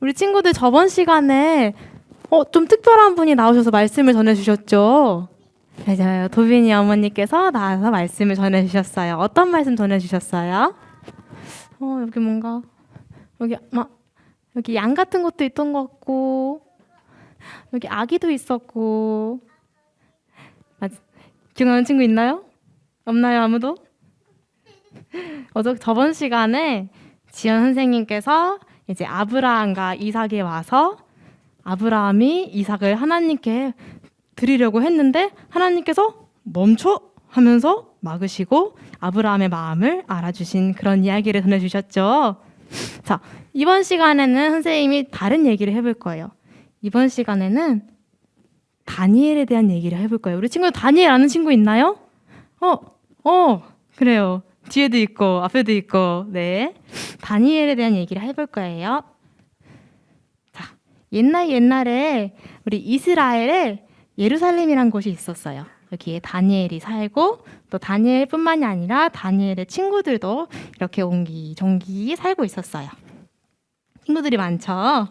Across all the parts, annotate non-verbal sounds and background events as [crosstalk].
우리 친구들 저번 시간에 어, 좀 특별한 분이 나오셔서 말씀을 전해주셨죠? 맞아요. 도빈이 어머니께서 나와서 말씀을 전해주셨어요. 어떤 말씀 전해주셨어요? 어, 여기 뭔가, 여기, 막, 여기 양 같은 것도 있던 것 같고, 여기 아기도 있었고, 맞, 기억나는 친구 있나요? 없나요, 아무도? [laughs] 어저 저번 시간에 지연 선생님께서 이제 아브라함과 이삭이 와서 아브라함이 이삭을 하나님께 드리려고 했는데 하나님께서 멈춰 하면서 막으시고 아브라함의 마음을 알아주신 그런 이야기를 전해주셨죠. 자 이번 시간에는 선생님이 다른 얘기를 해볼 거예요. 이번 시간에는 다니엘에 대한 얘기를 해볼 거예요. 우리 친구 다니엘 아는 친구 있나요? 어, 어, 그래요. 뒤에도 있고 앞에도 있고 네 다니엘에 대한 얘기를 해볼 거예요. 자 옛날 옛날에 우리 이스라엘에 예루살렘이란 곳이 있었어요. 여기에 다니엘이 살고 또 다니엘뿐만이 아니라 다니엘의 친구들도 이렇게 옹기종기 살고 있었어요. 친구들이 많죠.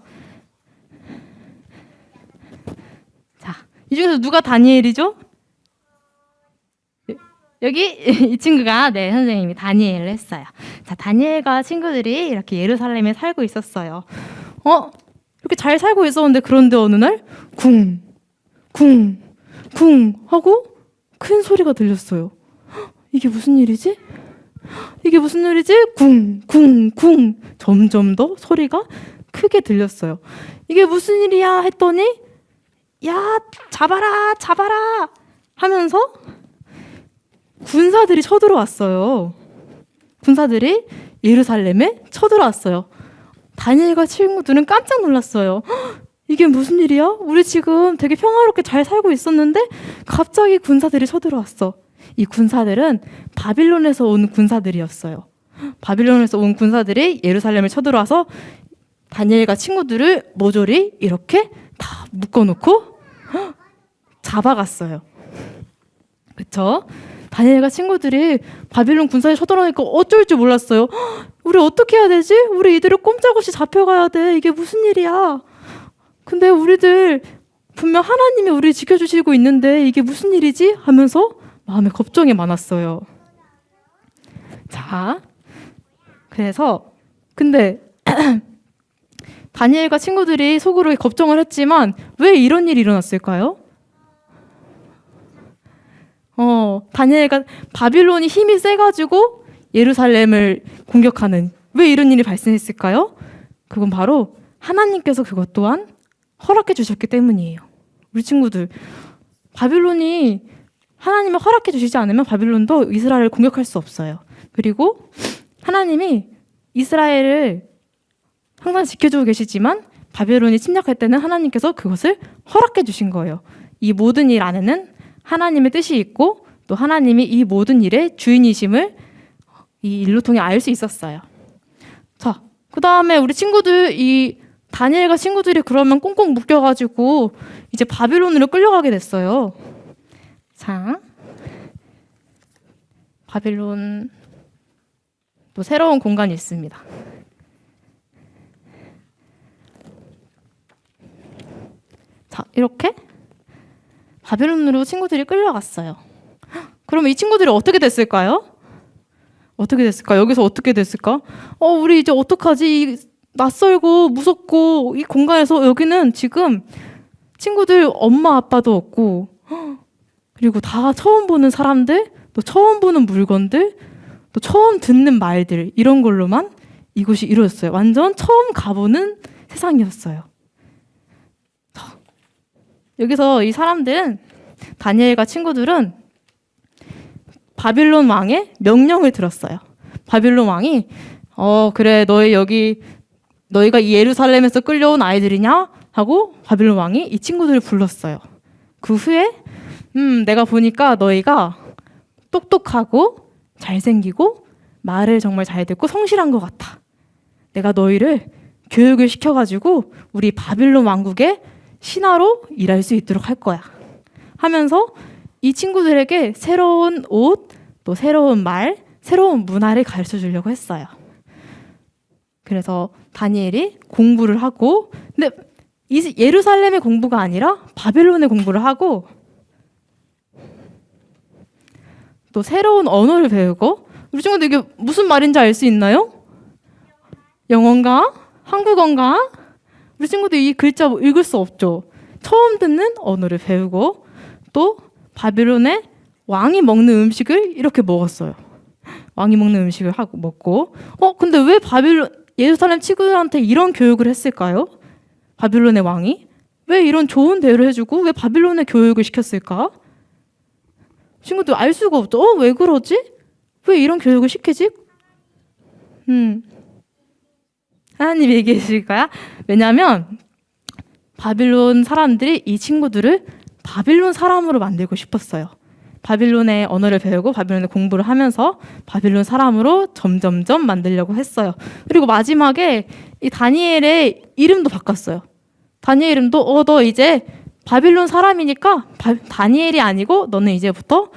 자, 이 중에서 누가 다니엘이죠? 여기 [laughs] 이 친구가 네 선생님이 다니엘을 했어요. 자 다니엘과 친구들이 이렇게 예루살렘에 살고 있었어요. 어 이렇게 잘 살고 있었는데 그런데 어느 날 쿵, 쿵, 쿵 하고 큰 소리가 들렸어요. 헉, [gasps] 이게 무슨 일이지? [gasps] 이게 무슨 일이지? 쿵, 쿵, 쿵. 점점 더 소리가 크게 들렸어요. 이게 무슨 일이야 했더니 야 잡아라 잡아라 하면서 군사들이 쳐들어왔어요. 군사들이 예루살렘에 쳐들어왔어요. 다니엘과 친구들은 깜짝 놀랐어요. "헉, 이게 무슨 일이야? 우리 지금 되게 평화롭게 잘 살고 있었는데 갑자기 군사들이 쳐들어왔어. 이 군사들은 바빌론에서 온 군사들이었어요. 바빌론에서 온 군사들이 예루살렘을 쳐들어와서 다니엘과 친구들을 모조리 이렇게 다 묶어놓고 헉, 잡아갔어요. 그쵸? 다니엘과 친구들이 바빌론 군사에 쳐들어오니까 어쩔 줄 몰랐어요. "헉, 우리 어떻게 해야 되지? 우리 이들을 꼼짝없이 잡혀가야 돼. 이게 무슨 일이야? 근데 우리들 분명 하나님이 우리를 지켜주시고 있는데 이게 무슨 일이지? 하면서 마음에 걱정이 많았어요. 자, 그래서 근데 [clears throat] 다니엘과 친구들이 속으로 걱정을 했지만 왜 이런 일이 일어났을까요? 어, 다니엘과 바빌론이 힘이 세가지고 예루살렘을 공격하는 왜 이런 일이 발생했을까요? 그건 바로 하나님께서 그것 또한 허락해 주셨기 때문이에요. 우리 친구들 바빌론이 하나님이 허락해 주시지 않으면 바빌론도 이스라엘을 공격할 수 없어요. 그리고 하나님이 이스라엘을 항상 지켜주고 계시지만 바벨론이 침략할 때는 하나님께서 그것을 허락해 주신 거예요. 이 모든 일 안에는 하나님의 뜻이 있고 또 하나님이 이 모든 일의 주인이심을 이 일로 통해 알 수 있었어요. 자, 그 다음에 우리 친구들 이 다니엘과 친구들이 그러면 꽁꽁 묶여가지고 이제 바빌론으로 끌려가게 됐어요. 자, 바빌론 또 새로운 공간이 있습니다. 자, 이렇게 바벨론으로 친구들이 끌려갔어요. 그러면 이 친구들이 어떻게 됐을까요? 어떻게 됐을까? 여기서 어떻게 됐을까? 어, 우리 이제 어떡하지? 이 낯설고 무섭고 이 공간에서 여기는 지금 친구들 엄마 아빠도 없고 그리고 다 처음 보는 사람들, 또 처음 보는 물건들, 또 처음 듣는 말들 이런 걸로만 이곳이 이루어졌어요. 완전 처음 가보는 세상이었어요. 여기서 이 사람들은 다니엘과 친구들은 바빌론 왕의 명령을 들었어요. 바빌론 왕이 어 그래 너희 여기 너희가 이 예루살렘에서 끌려온 아이들이냐 하고 바빌론 왕이 이 친구들을 불렀어요. 그 후에 음 내가 보니까 너희가 똑똑하고 잘생기고 말을 정말 잘 듣고 성실한 것 같아. 내가 너희를 교육을 시켜가지고 우리 바빌론 왕국의 신하로 일할 수 있도록 할 거야. 하면서 이 친구들에게 새로운 옷, 또 새로운 말, 새로운 문화를 가르쳐 주려고 했어요. 그래서 다니엘이 공부를 하고 근데 이 예루살렘의 공부가 아니라 바빌론의 공부를 하고 또 새로운 언어를 배우고 우리 친구들 이게 무슨 말인지 알 수 있나요? 영어인가? 한국어인가? 우리 친구들 이 글자 뭐 읽을 수 없죠. 처음 듣는 언어를 배우고 또 바빌론의 왕이 먹는 음식을 이렇게 먹었어요. 왕이 먹는 음식을 하고 먹고 어 근데 왜 바빌론 예루살렘 친구들한테 이런 교육을 했을까요? 바빌론의 왕이 왜 이런 좋은 대우를 해주고 왜 바빌론의 교육을 시켰을까? 친구들 알 수가 없죠. 어, 왜 그러지? 왜 이런 교육을 시키지? 음. 하나님 얘기해 주실 거야? 왜냐면 바빌론 사람들이 이 친구들을 바빌론 사람으로 만들고 싶었어요. 바빌론의 언어를 배우고 바빌론의 공부를 하면서 바빌론 사람으로 점점점 만들려고 했어요. 그리고 마지막에 이 다니엘의 이름도 바꿨어요. 다니엘 이름도 어 너 이제 바빌론 사람이니까 바, 다니엘이 아니고 너는 이제부터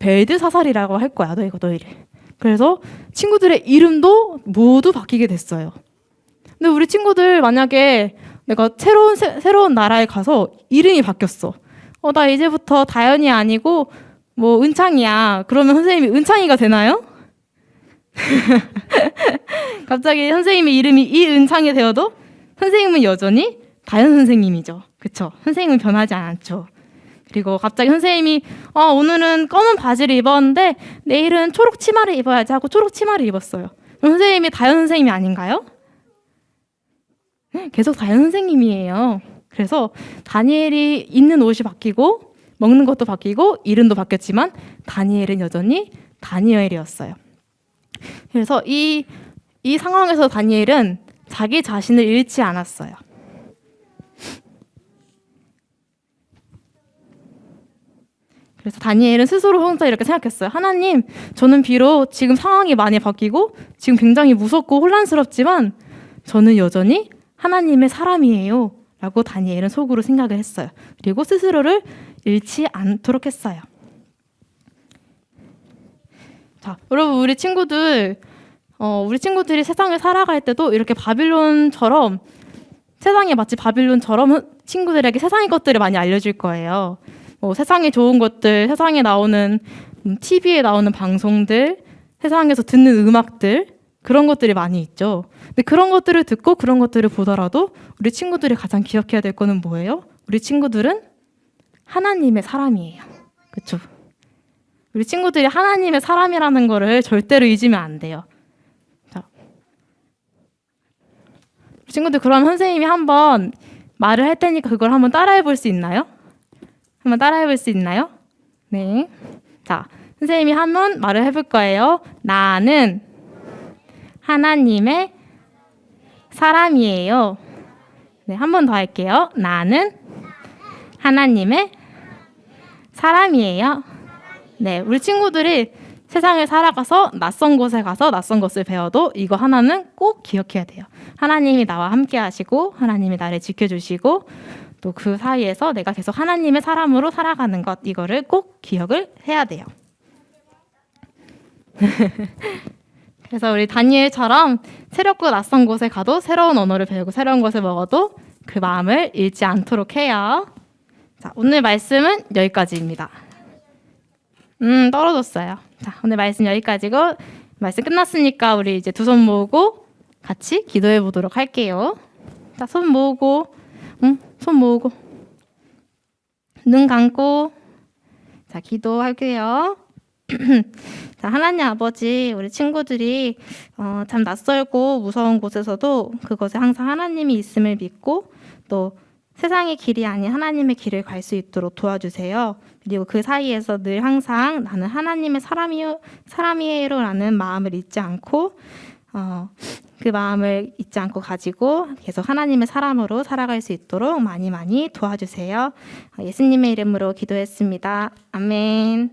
벨드사살이라고 할 거야. 너 이거 너 이래. 그래서 친구들의 이름도 모두 바뀌게 됐어요. 근데 우리 친구들 만약에 내가 새로운 새, 새로운 나라에 가서 이름이 바뀌었어. 어 나 이제부터 다현이 아니고 뭐 은창이야. 그러면 선생님이 은창이가 되나요? [laughs] 갑자기 선생님의 이름이 이은창이 되어도 선생님은 여전히 다현 선생님이죠. 그쵸? 선생님은 변하지 않죠. 그리고 갑자기 선생님이 어, 오늘은 검은 바지를 입었는데 내일은 초록 치마를 입어야지 하고 초록 치마를 입었어요. 그럼 선생님이 다현 선생님이 아닌가요? 계속 다현 선생님이에요. 그래서 다니엘이 입는 옷이 바뀌고 먹는 것도 바뀌고 이름도 바뀌었지만 다니엘은 여전히 다니엘이었어요. 그래서 이, 이 상황에서 다니엘은 자기 자신을 잃지 않았어요. 그래서 다니엘은 스스로 혼자 이렇게 생각했어요. 하나님, 저는 비록 지금 상황이 많이 바뀌고 지금 굉장히 무섭고 혼란스럽지만 저는 여전히 하나님의 사람이에요. 라고 다니엘은 속으로 생각을 했어요. 그리고 스스로를 잃지 않도록 했어요. 자, 여러분, 우리 친구들, 어, 우리 친구들이 세상을 살아갈 때도 이렇게 바빌론처럼 세상이 마치 바빌론처럼 친구들에게 세상의 것들을 많이 알려줄 거예요. 뭐 세상에 좋은 것들, 세상에 나오는 TV에 나오는 방송들, 세상에서 듣는 음악들 그런 것들이 많이 있죠. 근데 그런 것들을 듣고 그런 것들을 보더라도 우리 친구들이 가장 기억해야 될 거는 뭐예요? 우리 친구들은 하나님의 사람이에요. 그렇죠? 우리 친구들이 하나님의 사람이라는 거를 절대로 잊으면 안 돼요. 자. 우리 친구들 그럼 선생님이 한번 말을 할 테니까 그걸 한번 따라해 볼 수 있나요? 한번 따라해 볼 수 있나요? 네. 자, 선생님이 한번 말을 해볼 거예요. 나는 하나님의 사람이에요. 네, 한 번 더 할게요. 나는 하나님의 사람이에요. 네, 우리 친구들이 세상을 살아가서 낯선 곳에 가서 낯선 것을 배워도 이거 하나는 꼭 기억해야 돼요. 하나님이 나와 함께 하시고 하나님이 나를 지켜주시고 또 그 사이에서 내가 계속 하나님의 사람으로 살아가는 것 이거를 꼭 기억을 해야 돼요. [laughs] 그래서 우리 다니엘처럼 새롭고 낯선 곳에 가도 새로운 언어를 배우고 새로운 것을 먹어도 그 마음을 잃지 않도록 해요. 자, 오늘 말씀은 여기까지입니다. 음, 떨어졌어요. 자, 오늘 말씀 여기까지고 말씀 끝났으니까 우리 이제 두 손 모으고 같이 기도해 보도록 할게요. 자, 손 모으고 음, 손 모으고 눈 감고 자, 기도할게요. 자, 하나님 아버지, 우리 친구들이 어, 참 낯설고 무서운 곳에서도 그것에 항상 하나님이 있음을 믿고 또 세상의 길이 아닌 하나님의 길을 갈 수 있도록 도와주세요. 그리고 그 사이에서 늘 항상 나는 하나님의 사람이요, 사람이에요라는 마음을 잊지 않고 어, 그 마음을 잊지 않고 가지고 계속 하나님의 사람으로 살아갈 수 있도록 많이 많이 도와주세요. 예수님의 이름으로 기도했습니다. 아멘.